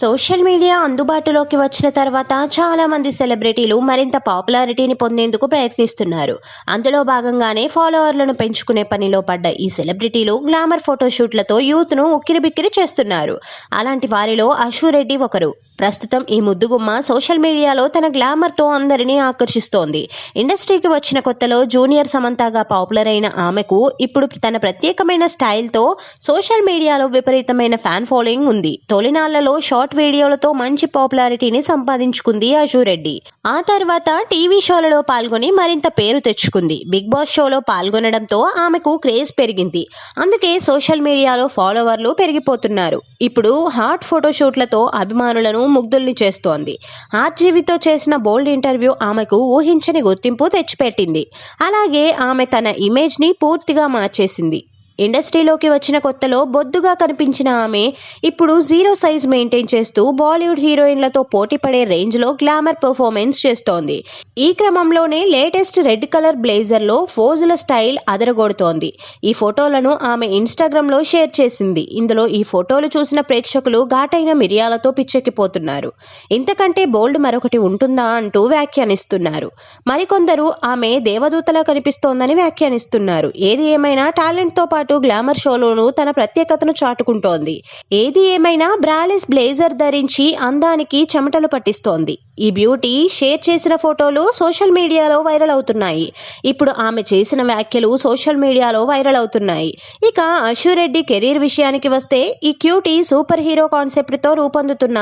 Social media అందుబాటులోకి వచ్చిన తర్వాత చాలామంది సెలబ్రిటీలు మరింత పాపులారిటీని పొందేందుకు ప్రయత్నిస్తున్నారు. అందులో భాగంగానే ఫాలోవర్లను పెంచుకునే పనిలో పడ్డ ఈ సెలబ్రిటీలు గ్లామర్ ఫోటోషూట్లతో యూత్ను ఉక్కిరిబిక్కిరి చేస్తున్నారు. అలాంటి వారిలో అశురెడ్డి ఒకరు. ప్రస్తుతం ఈ ముద్దుగుమ్మ సోషల్ మీడియాలో తన గ్లామర్తో అందరినీ ఆకర్షిస్తోంది. ఇండస్ట్రీకి వచ్చిన కొత్తలో జూనియర్ సమంతగా పాపులర్ అయిన ఆమెకు ఇప్పుడు తన ప్రత్యేకమైన స్టైల్తో సోషల్ మీడియాలో విపరీతమైన ఫ్యాన్ ఫాలోయింగ్ ఉంది. తొలినాళ్ళలో షార్ట్ వీడియోలతో మంచి పాపులారిటీని సంపాదించుకుంది అజురెడ్డి. ఆ తర్వాత టీవీ షోలలో పాల్గొని మరింత పేరు తెచ్చుకుంది. బిగ్ బాస్ షోలో పాల్గొనడంతో ఆమెకు క్రేజ్ పెరిగింది. అందుకే సోషల్ మీడియాలో ఫాలోవర్లు పెరిగిపోతున్నారు. ఇప్పుడు హాట్ ఫోటోషూట్లతో అభిమానులను ముగ్ధుల్ని చేస్తోంది. ఆర్జీవితో చేసిన బోల్డ్ ఇంటర్వ్యూ ఆమెకు ఊహించని గుర్తింపు తెచ్చిపెట్టింది. అలాగే ఆమె తన ఇమేజ్ని పూర్తిగా మార్చేసింది. ఇండస్ట్రీలోకి వచ్చిన కొత్తలో బొద్దుగా కనిపించిన ఆమె ఇప్పుడు జీరో సైజ్ మెయింటైన్ చేస్తూ బాలీవుడ్ హీరోయిన్లతో పోటీ పడే రేంజ్లో గ్లామర్ పర్ఫార్మెన్స్ చేస్తోంది. ఈ క్రమంలోనే లేటెస్ట్ రెడ్ కలర్ బ్లేజర్లో ఫోజుల స్టైల్ అదరగొడుతోంది. ఈ ఫోటోలను ఆమె ఇన్స్టాగ్రామ్లో షేర్ చేసింది. ఇందులో ఈ ఫోటోలు చూసిన ప్రేక్షకులు ఘాటైన మిరియాలతో పిచ్చెక్కిపోతున్నారు. ఇంతకంటే బోల్డ్ మరొకటి ఉంటుందా అంటూ వ్యాఖ్యానిస్తున్నారు. మరికొందరు ఆమె దేవదూతలా కనిపిస్తోందని వ్యాఖ్యానిస్తున్నారు. ఏది ఏమైనా టాలెంట్తో పాటు గ్లామర్ షోలోనూ తన ప్రత్యేకతను చాటుకుంటోంది. ఏది ఏమైనా బ్రాలెస్ బ్లేజర్ ధరించి అందానికి చెమటలు పట్టిస్తోంది. ఈ బ్యూటీ షేర్ చేసిన ఫోటోలు సోషల్ మీడియాలో వైరల్ అవుతున్నాయి. ఇప్పుడు ఆమె చేసిన వ్యాఖ్యలు సోషల్ మీడియాలో వైరల్ అవుతున్నాయి. ఇక అశురెడ్డి కెరీర్ విషయానికి వస్తే ఈ క్యూటీ సూపర్ హీరో కాన్సెప్ట్తో రూపొందుతున్న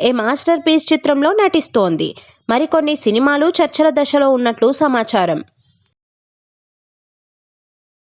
ఏ మాస్టర్ పీస్ చిత్రంలో నటిస్తోంది. మరికొన్ని సినిమాలు చర్చల దశలో ఉన్నట్లు సమాచారం.